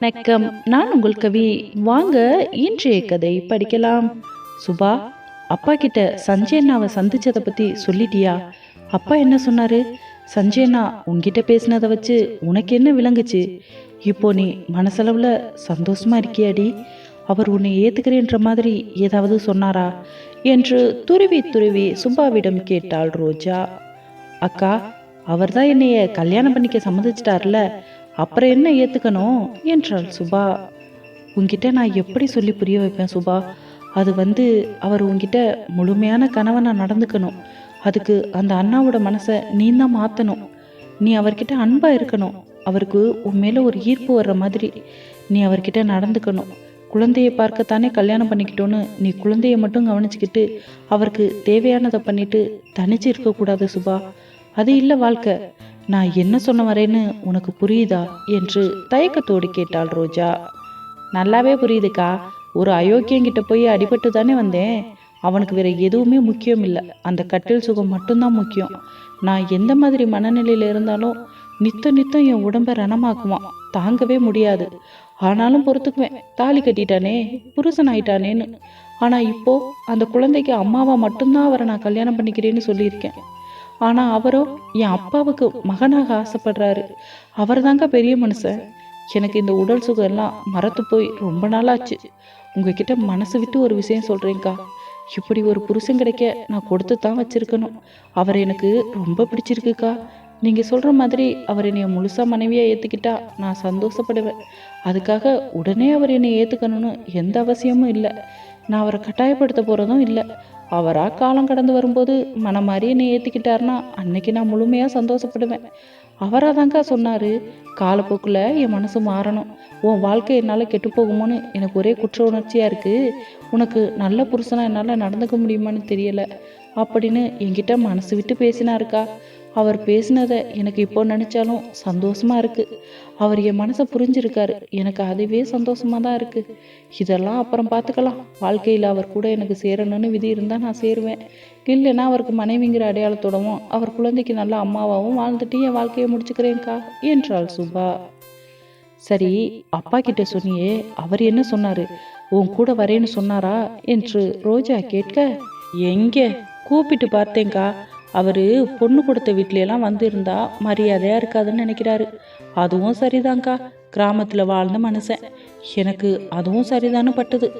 வணக்கம் நான் உங்கள் கவி. வாங்க இன்றைய கதை படிக்கலாம். சுபா அப்பா கிட்ட சஞ்சய் அண்ணாவை சந்திச்சதை பத்தி சொல்லிட்டியா? அப்பா என்ன சொன்னாரு? சஞ்சய் அண்ணா உன்கிட்ட பேசினதை வச்சு உனக்கு என்ன விளங்குச்சு? இப்போ நீ மனசளவுல சந்தோஷமா இருக்கியாடி? அவர் உன்னை ஏத்துக்கிறேன்ற மாதிரி ஏதாவது சொன்னாரா? என்று துருவி துருவி சுபாவிடம் கேட்டாள் ரோஜா. அக்கா அவர்தான் என்னைய கல்யாணம் பண்ணிக்க சம்மதிச்சிட்டார்ல. அப்புறம் என்ன ஏற்றுக்கணும் என்றாள் சுபா. உங்ககிட்ட நான் எப்படி சொல்லி புரிய வைப்பேன் சுபா? அது வந்து அவர் உங்ககிட்ட முழுமையான கணவனாக நடந்துக்கணும். அதுக்கு அந்த அண்ணாவோட மனசை நீ தான் மாற்றணும் நீ அவர்கிட்ட அன்பாக இருக்கணும். அவருக்கு உன் மேலே ஒரு ஈர்ப்பு வர்ற மாதிரி நீ அவர்கிட்ட நடந்துக்கணும். குழந்தையை பார்க்கத்தானே கல்யாணம் பண்ணிக்கிட்டோன்னு நீ குழந்தையை மட்டும் கவனிச்சுக்கிட்டு அவருக்கு தேவையானதை பண்ணிட்டு தனிச்சு இருக்கக்கூடாது சுபா. அது இல்லை வாழ்க்கை. நான் என்ன சொன்ன வரேன்னு உனக்கு புரியுதா? என்று தயக்கத்தோடு கேட்டாள் ரோஜா. நல்லாவே புரியுதுக்கா. ஒரு அயோக்கியங்கிட்ட போய் அடிபட்டு தானே வந்தேன். அவனுக்கு வேற எதுவுமே முக்கியம் இல்லை. அந்த கட்டில் சுகம் மட்டும்தான் முக்கியம். நான் எந்த மாதிரி மனநிலையில் இருந்தாலும் நித்தம் நித்தம் என் உடம்ப ரணமாக்குவான். தாங்கவே முடியாது. ஆனாலும் பொறுத்துக்குவேன். தாலி கட்டிட்டானே புருஷன் ஆயிட்டானேன்னு. ஆனால் இப்போ அந்த குழந்தைக்கு அம்மாவை மட்டும்தான் அவரை நான் கல்யாணம் பண்ணிக்கிறேன்னு சொல்லியிருக்கேன். ஆனா அவரோ என் அப்பாவுக்கு மகனாக ஆசைப்படுறாரு. அவர் தாங்க பெரிய மனுஷன். எனக்கு இந்த உடல் சுகம் எல்லாம் மறத்து போய் ரொம்ப நாளாச்சு. உங்ககிட்ட மனசு விட்டு ஒரு விஷயம் சொல்றேன்க்கா. இப்படி ஒரு புருஷன் கிடைக்க நான் கொடுத்து தான் வச்சிருக்கணும். அவர் எனக்கு ரொம்ப பிடிச்சிருக்குக்கா. நீங்க சொல்ற மாதிரி அவர் என்னைய முழுசா மனைவியா ஏத்துக்கிட்டா நான் சந்தோஷப்படுவேன். அதுக்காக உடனே அவர் என்னை ஏத்துக்கணும்னு எந்த அவசியமும் இல்லை. நான் அவரை கட்டாயப்படுத்த போறதும் இல்லை. அவராக காலம் கடந்து வரும்போது மனம் மாதிரி என்னை ஏற்றிக்கிட்டாருன்னா அன்னைக்கு நான் முழுமையாக சந்தோஷப்படுவேன். அவராக தாங்க்கா சொன்னார் காலப்போக்கில் என் மனசு மாறணும். உன் வாழ்க்கை என்னால் கெட்டு போகுமோன்னு எனக்கு ஒரே குற்ற உணர்ச்சியாக இருக்குது உனக்கு நல்ல புருஷனாக என்னால் நடந்துக்க முடியுமான்னு தெரியலை. அப்படின்னு என்கிட்ட மனசு விட்டு பேசினாருக்கா. அவர் பேசினதை எனக்கு இப்போ நினச்சாலும் சந்தோஷமா இருக்கு. அவர் என் மனசை புரிஞ்சிருக்காரு. எனக்கு அதுவே சந்தோஷமா தான் இருக்கு. இதெல்லாம் அப்புறம் பார்த்துக்கலாம் வாழ்க்கையில் அவர் கூட எனக்கு சேரணும்னு விதி இருந்தால் நான் சேருவேன். இல்லைன்னா அவருக்கு மனைவிங்கிற அடையாளத்தோடவும் அவர் குழந்தைக்கு நல்ல அம்மாவாகவும் வாழ்ந்துட்டு என் வாழ்க்கையை முடிச்சுக்கிறேன்க்கா என்றாள் சுபா. சரி அப்பா கிட்ட சொன்னியே அவர் என்ன சொன்னாரு? உன் கூட வரேன்னு சொன்னாரா? என்று ரோஜா கேட்க எங்கே? கூப்பிட்டு பார்த்தேன்க்கா. அவர் பொண்ணு கொடுத்த வீட்லையெல்லாம் வந்து வந்திருந்தா மரியாதையாக இருக்காதுன்னு நினைக்கிறாரு. அதுவும் சரிதாங்க்கா கிராமத்தில் வாழ்ந்த மனுஷன். எனக்கு அதுவும் சரிதான்னு பட்டது.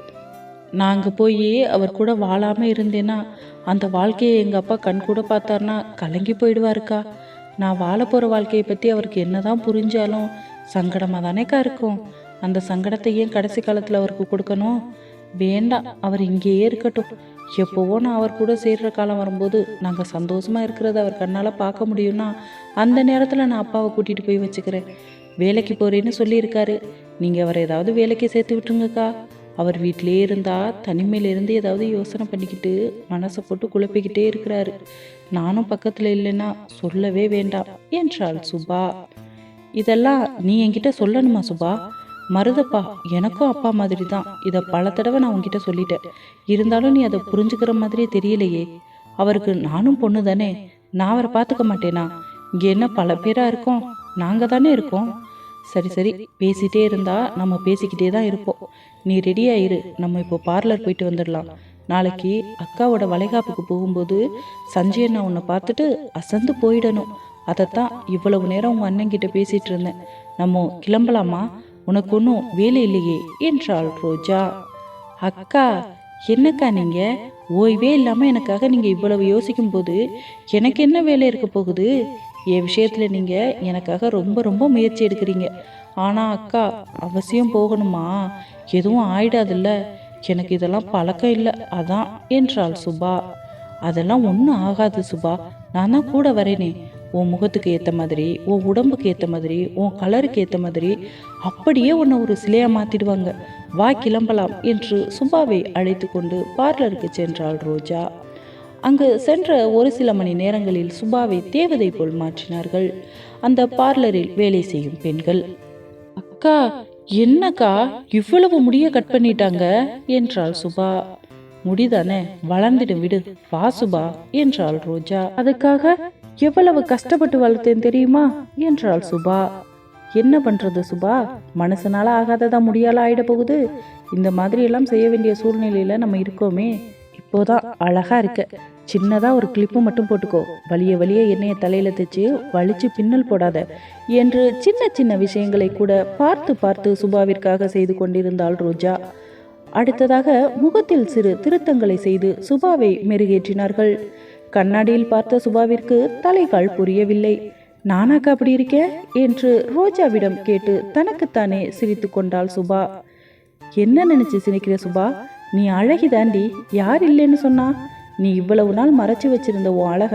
நாங்கள் போய் அவர் கூட வாழாமல் இருந்தேன்னா அந்த வாழ்க்கையை எங்கள் அப்பா கண் கூட பார்த்தாருன்னா கலங்கி போயிடுவாருக்கா. நான் வாழ போகிற வாழ்க்கையை பற்றி அவருக்கு என்னதான் புரிஞ்சாலும் சங்கடமா தானேக்கா இருக்கும். அந்த சங்கடத்தை ஏன் கடைசி காலத்தில் அவருக்கு கொடுக்கணும்? வேண்டாம் அவர் இங்கேயே இருக்கட்டும். எப்போவோ நான் அவர் கூட சேர்ற காலம் வரும்போது நாங்கள் சந்தோஷமா இருக்கிறத அவர் கண்ணால் பார்க்க முடியும்னா அந்த நேரத்தில் நான் அப்பாவை கூட்டிகிட்டு போய் வச்சுக்கிறேன். வேலைக்கு போறேன்னு சொல்லியிருக்காரு. நீங்கள் அவரை ஏதாவது வேலைக்கு சேர்த்து விட்டுருங்கக்கா. அவர் வீட்டிலே இருந்தா தனிமையிலேருந்து ஏதாவது யோசனை பண்ணிக்கிட்டு மனசை போட்டு குழப்பிக்கிட்டே இருக்கிறாரு. நானும் பக்கத்தில் இல்லைன்னா சொல்லவே வேண்டாம் என்றாள் சுபா. இதெல்லாம் நீ என்கிட்ட சொல்லணுமா சுபா? மருதப்பா எனக்கும் அப்பா மாதிரி தான் இதை பல தடவை நான் உன்கிட்ட சொல்லிட்டேன். இருந்தாலும் நீ அதை புரிஞ்சுக்கிற மாதிரியே தெரியலையே. அவருக்கு நானும் பொண்ணு தானே. நான் அவரை பார்த்துக்க மாட்டேனா? இங்கே என்ன பல பேராக இருக்கோம்? நாங்கள் தானே இருக்கோம்? சரி சரி. பேசிகிட்டே இருந்தா நம்ம பேசிக்கிட்டே தான் இருப்போம். நீ ரெடி ஆயிரு நம்ம இப்போ பார்லர் போயிட்டு வந்துடலாம். நாளைக்கு அக்காவோட வளைகாப்புக்கு போகும்போது சஞ்சய் நான் உன்னை பார்த்துட்டு அசந்து போயிடணும். அதைத்தான் இவ்வளவு நேரம் உங்கள் அண்ணன் கிட்ட பேசிகிட்டு இருந்தேன். நம்ம கிளம்பலாமா? உனக்கு ஒன்றும் வேலை இல்லையே என்றாள் ரோஜா. அக்கா என்னக்கா நீங்க? ஓய்வே இல்லாம எனக்காக நீங்க இவ்வளவு யோசிக்கும் போது எனக்கு என்ன வேலை இருக்க போகுது? என் விஷயத்துல நீங்க எனக்காக ரொம்ப ரொம்ப முயற்சி எடுக்கிறீங்க. ஆனா அக்கா அவசியம் போகணுமா? எதுவும் ஆயிடாதுல்ல. எனக்கு இதெல்லாம் பழக்கம் இல்லை அதான் என்றாள் சுபா. அதெல்லாம் ஒன்றும் ஆகாது சுபா. நான் தான் கூட வரேனே. உன் முகத்துக்கு ஏற்ற மாதிரி உன் உடம்புக்கு ஏற்ற மாதிரி உன் கலருக்கு ஏற்ற மாதிரி அப்படியே உன்னை ஒரு சிலையாக மாற்றிடுவாங்க வா கிளம்பலாம் என்று சுபாவை அழைத்து கொண்டு பார்லருக்கு சென்றாள் ரோஜா. அங்கு சென்ற ஒரு சில மணி நேரங்களில் சுபாவை தேவதை போல் மாற்றினார்கள். அந்த பார்லரில் வேலை செய்யும் பெண்கள். அக்கா என்னக்கா இவ்வளவு முடிய கட் பண்ணிட்டாங்க? என்றாள் சுபா. முடிதானே வளர்ந்துடும் விடு வா சுபா என்றாள் ரோஜா. அதுக்காக எவ்வளவு கஷ்டப்பட்டு வளர்த்தேன் தெரியுமா? என்றாள் சுபா. என்ன பண்றது சுபா? மனசனால ஆகாததா முடியால ஆயிட போகுது. இந்த மாதிரி எல்லாம் செய்ய வேண்டிய சூழ்நிலையில நம்ம இருக்கோமே. இப்போதான் அழகா இருக்க. சின்னதா ஒரு கிளிப்பு மட்டும் போட்டுக்கோ. வலிய வலிய எண்ணெயை தலையில தைச்சு வலிச்சு பின்னல் போடாத. என்று சின்ன சின்ன விஷயங்களை கூட பார்த்து பார்த்து சுபாவிற்காக செய்து கொண்டிருந்தாள் ரோஜா. அடுத்ததாக முகத்தில் சிறு திருத்தங்களை செய்து சுபாவை மெருகேற்றினார்கள். கண்ணாடியில் பார்த்த சுபாவிற்கு தலைகால் புரியவில்லை. நானாக்கா அப்படி இருக்கேன் என்று ரோஜாவிடம் கேட்டு தனக்குத்தானே சிரித்து கொண்டாள் சுபா. என்ன நினைச்சு சிரிக்கிற சுபா? நீ அழகி தாண்டி யார் இல்லைன்னு சொன்னா? நீ இவ்வளவு நாள் மறைச்சு வச்சிருந்த உன் அழக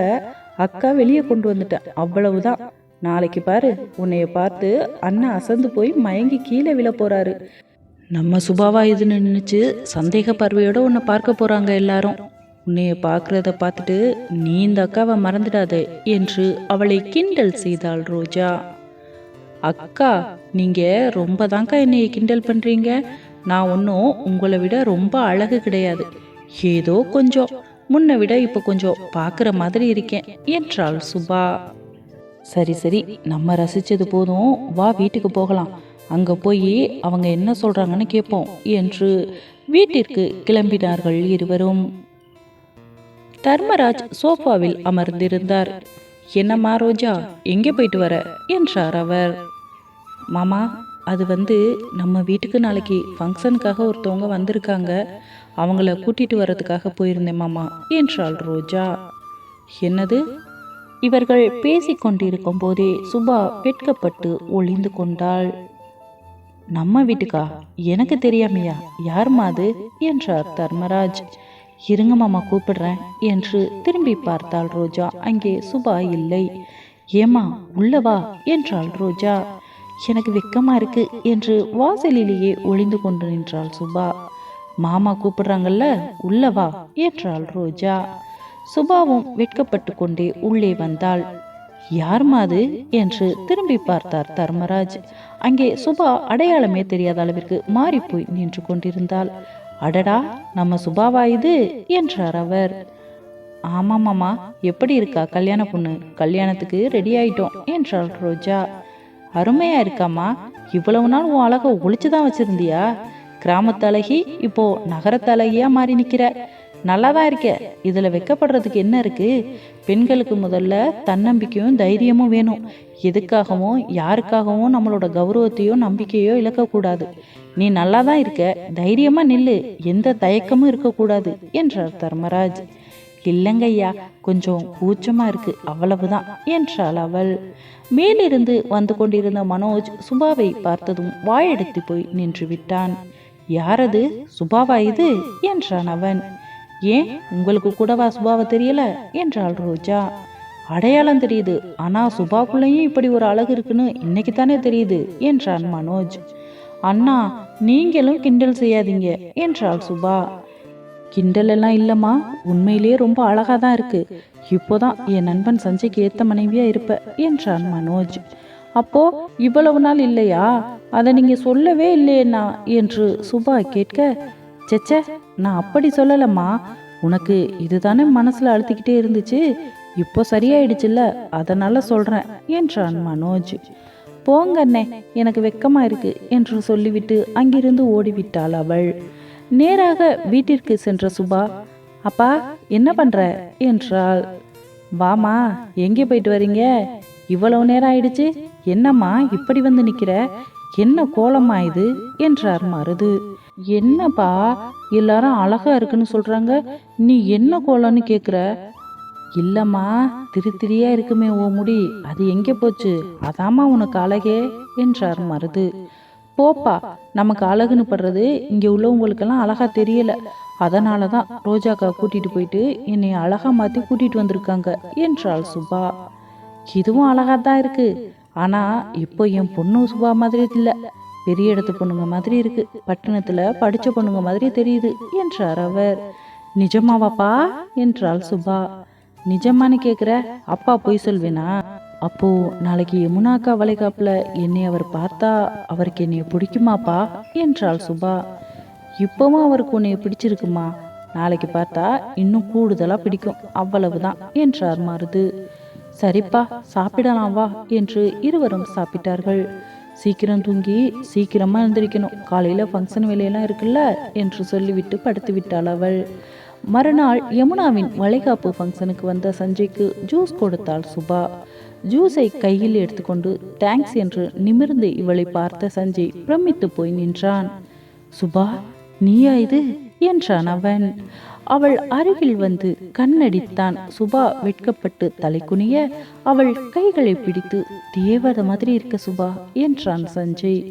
அக்கா வெளியே கொண்டு வந்துட்ட. அவ்வளவுதான். நாளைக்கு பாரு உன்னைய பார்த்து அண்ணன் அசந்து போய் மயங்கி கீழே விழ போறாரு. நம்ம சுபாவா இதுன்னு நினைச்சு சந்தேக பார்வையோட உன்னை பார்க்க போறாங்க எல்லாரும். உன்னைய பார்க்கறத பார்த்துட்டு நீ இந்த அக்காவை மறந்துடாத என்று அவளை கிண்டல் செய்தாள் ரோஜா. அக்கா நீங்கள் ரொம்ப தாங்க்கா என்னைய கிண்டல் பண்ணுறீங்க நான் ஒன்றும் உங்களை விட ரொம்ப அழகு கிடையாது. ஏதோ கொஞ்சம். முன்ன விட இப்போ கொஞ்சம் பார்க்குற மாதிரி இருக்கேன் என்றாள் சுபா. சரி சரி நம்ம ரசித்தது போதும். வா வீட்டுக்கு போகலாம். அங்கே போய் அவங்க என்ன சொல்கிறாங்கன்னு கேட்போம் என்று வீட்டிற்கு கிளம்பினார்கள் இருவரும். தர்மராஜ் சோஃபாவில் அமர்ந்திருந்தார். என்னம்மா ரோஜா எங்கே போயிட்டு வர? என்றார் அவர். மாமா அது வந்து நம்ம வீட்டுக்கு நாளைக்கு ஃபங்க்ஷனுக்காக ஒருத்தவங்க வந்திருக்காங்க. அவங்கள கூட்டிட்டு வர்றதுக்காக போயிருந்தேன் மாமா என்றாள் ரோஜா. என்னது? இவர்கள் பேசிக்கொண்டிருக்கும் போதே சுபா வெட்கப்பட்டு ஒளிந்து கொண்டாள். நம்ம வீட்டுக்கா? எனக்கு தெரியாமையா? யார்மா அது? என்றார் தர்மராஜ். இருங்க மாமா கூப்பிடுறேன் என்று திரும்பி பார்த்தாள் ரோஜா. அங்கே சுபா இல்லை. ஏமா உள்ளவா என்றாள் ரோஜா. எனக்கு வெக்கமா இருக்கு என்று வாசலிலேயே ஒளிந்து கொண்டு நின்றாள் சுபா. மாமா கூப்பிடுறாங்கல்ல உள்ளவா என்றாள் ரோஜா. சுபாவும் வெட்கப்பட்டு கொண்டே உள்ளே வந்தாள். யார்மா அது என்று திரும்பி பார்த்தார் தர்மராஜ். அங்கே சுபா அடையாளமே தெரியாத அளவிற்கு மாறிப்போய் நின்று கொண்டிருந்தாள். அடடா நம்ம சுபாவா இது? என்றார் அவர். ஆமாமாம்மா எப்படி இருக்கா கல்யாண பொண்ணு? கல்யாணத்துக்கு ரெடி ஆயிட்டோம் என்றாள் ரோஜா. அருமையா இருக்காம்மா இவ்வளவு நாள் உன் அழகை ஒழிச்சுதான் வச்சிருந்தியா? கிராமத்து அழகி இப்போ நகரத்து அழகியா மாறி நிக்கிற? நல்லா தான் இருக்க? இதில் வெக்கப்படுறதுக்கு என்ன இருக்குது பெண்களுக்கு முதல்ல தன்னம்பிக்கையும் தைரியமும் வேணும். எதுக்காகவும் யாருக்காகவும் நம்மளோட கௌரவத்தையோ நம்பிக்கையோ இழக்கக்கூடாது. நீ நல்லா தான் இருக்க? தைரியமாக நில்லு. எந்த தயக்கமும் இருக்கக்கூடாது என்றார் தர்மராஜ். இல்லைங்கய்யா கொஞ்சம் கூச்சமா இருக்கு. அவ்வளவுதான் என்றாள் அவள். மேலிருந்து வந்து கொண்டிருந்த மனோஜ் சுபாவை பார்த்ததும் வாயெடுத்து போய் நின்று விட்டான். யாரது? சுபாவா இது? என்றான் அவன். ஏன் உங்களுக்கு கூடவா சுபாவை தெரியல? என்றாள் ரோஜா. அடையாளம் தெரியுது. ஆனா சுபாக்குள்ளேயும் இப்படி ஒரு அழகு இருக்குன்னு இன்னைக்கு தானே தெரியுது என்றான் மனோஜ். அண்ணா நீங்களும் கிண்டல் செய்யாதீங்க என்றாள் சுபா. கிண்டல் எல்லாம் இல்லம்மா. உண்மையிலேயே ரொம்ப அழகா தான் இருக்கு. இப்போதான் என் நண்பன் சஞ்சய்க்கு ஏத்த மனைவியா இருப்ப என்றான் மனோஜ். அப்போ இவ்வளவு நாள் இல்லையா? அதை நீங்க சொல்லவே இல்லையேண்ணா என்று சுபா கேட்க செச்ச நான் அப்படி சொல்லலம்மா. உனக்கு இதுதானே மனசுல அழுத்திக்கிட்டே இருந்துச்சு? இப்போ சரியாயிடுச்சுல்ல? அதனால சொல்றேன் என்றான் மனோஜ். போங்க அண்ணே எனக்கு வெக்கமா இருக்கு என்று சொல்லிவிட்டு அங்கிருந்து ஓடிவிட்டாள் அவள். நேராக வீட்டிற்கு சென்ற சுபா அப்பா என்ன பண்ற? என்றாள். வாமா எங்கே போயிட்டு வரீங்க? இவ்வளவு நேரம் ஆயிடுச்சு. என்னம்மா இப்படி வந்து நிக்கிற? என்ன கோலமா இது? என்றார் மருது. என்னப்பா எல்லாரும் அழகா இருக்குன்னு சொல்றாங்க. நீ என்ன கோலம்னு கேக்குற? இல்லம்மா திருத்திரியா இருக்குமே ஓ முடி. அது எங்கே போச்சு? அதாம்மா உனக்கு அழகே என்றார் மருது. போப்பா நமக்கு அழகுன்னு படுறது இங்க உள்ளவங்களுக்கெல்லாம் அழகா தெரியல. அதனால தான் ரோஜாக்கா கூட்டிட்டு போயிட்டு என்னை அழகா மாத்தி கூட்டிட்டு வந்திருக்காங்க என்றாள் சுபா. இதுவும் அழகா தான் இருக்கு. ஆனா இப்போ என் பொண்ணு சுபா மாதிரி இல்லை. பெரிய இடத்து பொண்ணுங்க மாதிரி இருக்கு. பட்டணத்துல படிச்ச பொண்ணுங்க மாதிரி தெரியுது என்றார் அவர். நிஜமாவாப்பா? என்றாள் சுபா. நிஜமான்னு கேக்குற? அப்பா பொய் சொல்வேனா? அப்போ நாளைக்கு யமுனாக்கா வளைகாப்புல என்னை அவர் பார்த்தா அவருக்கு என்னைய பிடிக்குமாப்பா? என்றாள் சுபா. இப்பவும் அவருக்கு உன்னைய பிடிச்சிருக்குமா? நாளைக்கு பார்த்தா இன்னும் கூடுதலா பிடிக்கும் அவ்வளவுதான் என்றார் மருது. சரிப்பா சாப்பிடலாம் வா என்று இருவரும் சாப்பிட்டார்கள். சீக்கிரம் தூங்கி சீக்கிரமாக எழுந்திருக்கணும். காலையில் ஃபங்க்ஷன் வேலையெல்லாம் இருக்குல்ல? என்று சொல்லிவிட்டு படுத்து விட்டாள் அவள். மறுநாள் யமுனாவின் வளைகாப்பு ஃபங்க்ஷனுக்கு வந்த சஞ்சய்க்கு ஜூஸ் கொடுத்தாள் சுபா. ஜூஸை கையில் எடுத்துக்கொண்டு தேங்க்ஸ் என்று நிமிர்ந்து இவளை பார்த்த சஞ்சய் பிரமித்து போய் நின்றான். சுபா நீயா இது? என்றான் அவன். அவள் அருகில் வந்து கண்ணடித்தான். சுபா வெட்கப்பட்டு தலை குனிய அவள் கைகளை பிடித்து தேவத மாதிரி இருக்க சுபா என்றான் சஞ்சய்.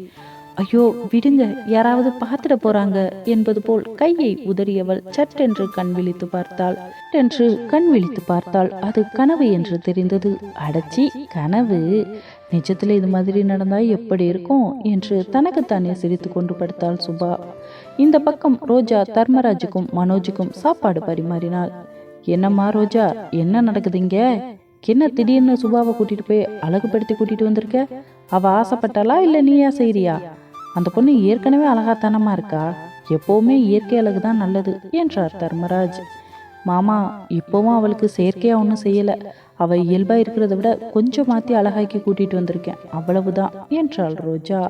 ஐயோ விடுங்க யாராவது பார்த்துட போறாங்க என்பது போல் கையை உதறியவள் சட்டென்று கண் விழித்து பார்த்தாள். என்று கண் விழித்து பார்த்தாள் அது கனவு என்று தெரிந்தது. அடச்சி கனவு? நிஜத்தில் இது மாதிரி நடந்தா எப்படி இருக்கும்? என்று தனக்குத்தானே சிரித்து கொண்டு படுத்தாள் சுபா. இந்த பக்கம் ரோஜா தர்மராஜுக்கும் மனோஜுக்கும் சாப்பாடு பரிமாறினாள். என்னம்மா ரோஜா என்ன நடக்குதுங்க? என்ன திடீர்னு சுபாவை கூட்டிட்டு போய் அழகுபடுத்தி கூட்டிட்டு வந்திருக்க? அவ ஆசைப்பட்டாளா இல்ல நீயா செய்றியா? அந்த பொண்ணு ஏற்கனவே அழகாத்தனமா இருக்கா? எப்பவுமே இயற்கை அழகு தான் நல்லது என்றார் தர்மராஜ். மாமா இப்போவும் அவளுக்கு செயற்கையா ஒன்றும் செய்யல. அவ இயல்பா இருக்கிறத விட கொஞ்சம் மாத்தி அழகாக்கி கூட்டிட்டு வந்திருக்கேன் அவ்வளவுதான் என்றாள் ரோஜா.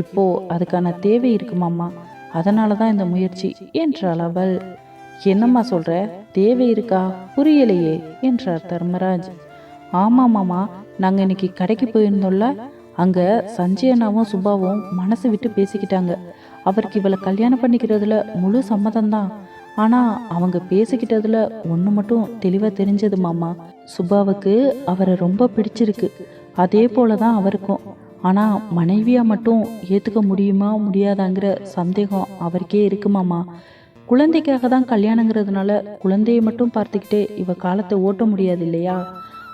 இப்போ அதுக்கான தேவை இருக்கு மாமா. அதனால தான் இந்த முயற்சி என்றாள் அவள் என்னம்மா சொல்ற? தேவை இருக்கா? புரியலையே என்றார் தர்மராஜ். ஆமா மாமா நாங்க இன்னைக்கு கடைக்கு போயிருந்தோம்ல அங்க சஞ்சய் அண்ணாவும் சுபாவும் மனசு விட்டு பேசிக்கிட்டாங்க. அவருக்கு இவளை கல்யாணம் பண்ணிக்கிறதுல முழு சம்மதம்தான். ஆனா அவங்க பேசிக்கிட்டதுல ஒன்று மட்டும் தெளிவா தெரிஞ்சது மாமா. சுபாவுக்கு அவரை ரொம்ப பிடிச்சிருக்கு. அதே போல தான் அவருக்கும். ஆனால் மனைவியாக மட்டும் ஏற்றுக்க முடியுமா முடியாதாங்கிற சந்தேகம் அவருக்கே இருக்குமாம்மா குழந்தைக்காக தான் கல்யாணங்கிறதுனால குழந்தையை மட்டும் பார்த்துக்கிட்டே இவ காலத்தை ஓட்ட முடியாது இல்லையா?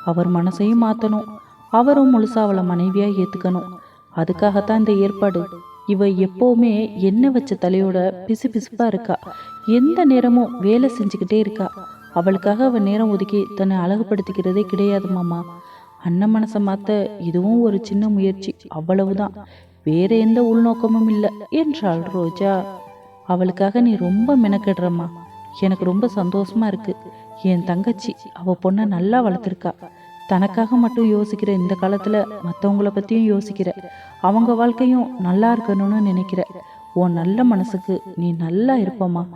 அவர் மனசையும் மாற்றணும் அவரும் முழுசாக அவளை மனைவியாக ஏற்றுக்கணும் அதுக்காகத்தான் இந்த ஏற்பாடு. இவ எப்போவுமே எண்ணெய் வச்ச தலையோட பிசு பிசுப்பாக இருக்கா. எந்த நேரமும் வேலை செஞ்சுக்கிட்டே இருக்கா. அவளுக்காக அவள் நேரம் ஒதுக்கி தன்னை அழகுபடுத்திக்கிறதே கிடையாது மாமா. அண்ணன் மனசை மாத்த இதுவும் ஒரு சின்ன முயற்சி. அவ்வளவுதான். வேற எந்த உள்நோக்கமும் இல்லை. என்றாள் ரோஜா. அவளுக்காக நீ ரொம்ப மெனக்கெடுறம்மா. எனக்கு ரொம்ப சந்தோஷமா இருக்கு. என் தங்கச்சி அவ பொண்ணை நல்லா வளர்த்துருக்கா. தனக்காக மட்டும் யோசிக்கிற இந்த காலத்துல மற்றவங்கள பத்தியும் யோசிக்கிற. அவங்க வாழ்க்கையும் நல்லா இருக்கணும்னு நினைக்கிற. உன் நல்ல மனசுக்கு நீ நல்லா இருப்பம்மா.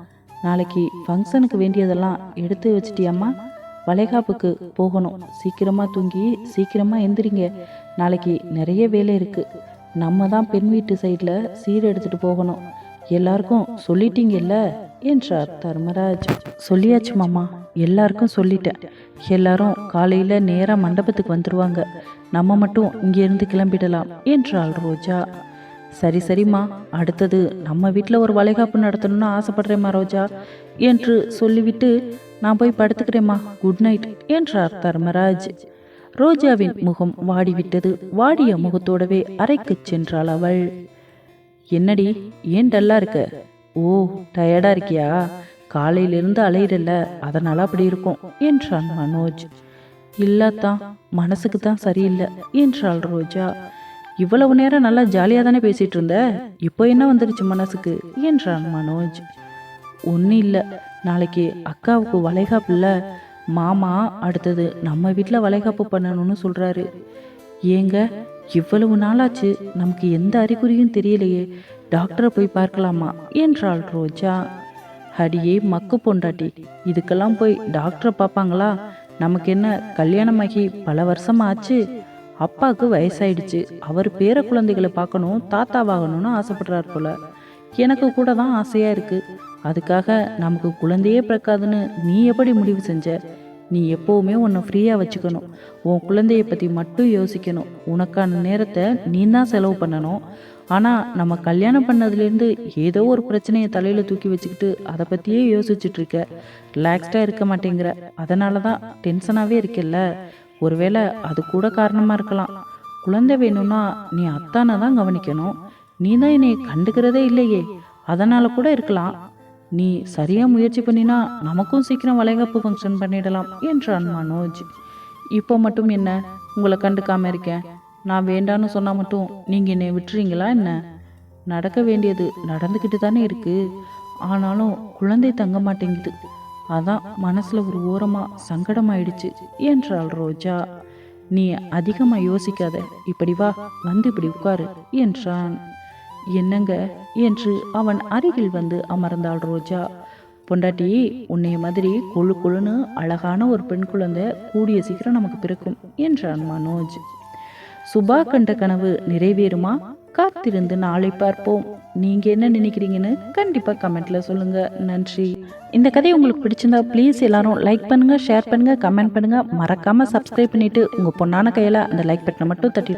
நாளைக்கு ஃபங்க்ஷனுக்கு வேண்டியதெல்லாம் எடுத்து வச்சிட்டியாம்மா? வளைகாப்புக்கு போகணும். சீக்கிரமாக தூங்கி சீக்கிரமாக எந்திரிங்க. நாளைக்கு நிறைய வேலை இருக்குது நம்ம தான் பெண் வீட்டு சைடில் சீர் எடுத்துகிட்டு போகணும். எல்லாருக்கும் சொல்லிட்டீங்கல்ல? என்றார் தர்மராஜ். சொல்லியாச்சு மாமா. எல்லாருக்கும் சொல்லிட்டேன். எல்லாரும் காலையில் நேராக மண்டபத்துக்கு வந்துடுவாங்க நம்ம மட்டும் இங்கேருந்து கிளம்பிடலாம் என்றாள் ரோஜா. சரி சரிம்மா. அடுத்தது நம்ம வீட்டில் ஒரு வளைகாப்பு நடத்தணும்னு ஆசைப்படுறேம்மா ரோஜா என்று சொல்லிவிட்டு நான் போய் படுத்துக்கிறேம்மா. குட் நைட் என்றார் தர்மராஜ். ரோஜாவின் முகம் வாடிவிட்டது. வாடிய முகத்தோடவே அறைக்குச் சென்றாள் அவள். என்னடி ஏன் டல்லா இருக்க? ஓ டயர்டா இருக்கியா? காலையிலிருந்து அலையிடல அதனால அப்படி இருக்கும் என்றான் மனோஜ். இல்லாதான் மனசுக்கு தான் சரியில்லை என்றாள் ரோஜா. இவ்வளவு நேரம் நல்லா ஜாலியாக தானே பேசிட்டு இருந்த? இப்போ என்ன வந்துருச்சு மனசுக்கு என்றான் மனோஜ். ஒன்றும் இல்லை. நாளைக்கு அக்காவுக்கு வளைகாப்புல மாமா அடுத்தது நம்ம வீட்டில் வளைகாப்பு பண்ணணும்னு சொல்கிறாரு ஏங்க இவ்வளவு நாளாச்சு நமக்கு எந்த அறிகுறியும் தெரியலையே. டாக்டரை போய் பார்க்கலாமா? என்றாள் ரோஜா. அடியே மக்கு பொண்டாட்டி இதுக்கெல்லாம் போய் டாக்டரை பார்ப்பாங்களா? நமக்கு என்ன கல்யாணமாகி பல வருஷம் ஆச்சு? அப்பாவுக்கு வயசாயிடுச்சு. அவர் பேர குழந்தைகளை பார்க்கணும் தாத்தாவாகணும்னு ஆசைப்படுறார் போல. எனக்கு கூட தான் ஆசையாக இருக்குது அதுக்காக நமக்கு குழந்தையே பிறக்காதுன்னு நீ எப்படி முடிவு செஞ்ச? நீ எப்போவுமே உன்னை ஃப்ரீயாக வச்சுக்கணும். உன் குழந்தைய பற்றி மட்டும் யோசிக்கணும். உனக்கான நேரத்தை நீ தான் செலவு பண்ணணும். ஆனால் நம்ம கல்யாணம் பண்ணதுலேருந்து ஏதோ ஒரு பிரச்சனையை தலையில் தூக்கி வச்சுக்கிட்டு அதை பற்றியே யோசிச்சுட்ருக்க ரிலாக்ஸ்டாக இருக்க மாட்டேங்கிற. அதனால தான் டென்ஷனாகவே இருக்கல்ல. ஒருவேளை அது கூட காரணமாக இருக்கலாம். குழந்தை வேணும்னா நீ அத்தானை தான் கவனிக்கணும். நீ தான் என்னை கண்டுக்கிறதே இல்லையே. அதனால் கூட இருக்கலாம். நீ சரியா முயற்சி பண்ணினா நமக்கும் சீக்கிரம் வளைகாப்பு ஃபங்க்ஷன் பண்ணிடலாம் என்றான் மனோஜ். இப்போ மட்டும் என்ன? உங்களை கண்டுக்காம இருக்கேன். நான் வேண்டான்னு சொன்னால் மட்டும் நீங்க என்னை விட்டுறீங்களா என்ன? நடக்க வேண்டியது நடந்துக்கிட்டு தானே இருக்கு. ஆனாலும் குழந்தை தங்க மாட்டேங்குது. அதான் மனசுல ஒரு ஓரமா சங்கடமாயிடுச்சு என்றாள் ரோஜா. நீ அதிகமாக யோசிக்காத. இப்படி வா வந்து இப்படி உட்காரு என்றான். என்னங்க? என்று அவன் அருகில் வந்து அமர்ந்தாள் ரோஜா. பொண்டாட்டி உன்னைய மாதிரி கொழு கொழுன்னு அழகான ஒரு பெண் குழந்தை கூடிய சீக்கிரம் நமக்கு பிறக்கும் என்றான் மனோஜ். சுபா கண்ட கனவு நிறைவேறுமா? காத்திருந்து நாளை பார்ப்போம். நீங்க என்ன நினைக்கிறீங்கன்னு கண்டிப்பா கமெண்ட்ல சொல்லுங்க. நன்றி. இந்த கதை உங்களுக்கு பிடிச்சிருந்தா ப்ளீஸ் எல்லாரும் லைக் பண்ணுங்க ஷேர் பண்ணுங்க கமெண்ட் பண்ணுங்க. மறக்காம சப்ஸ்கிரைப் பண்ணிட்டு உங்க பொண்ணான கையில அந்த லைக் பட்டனை மட்டும் தட்டி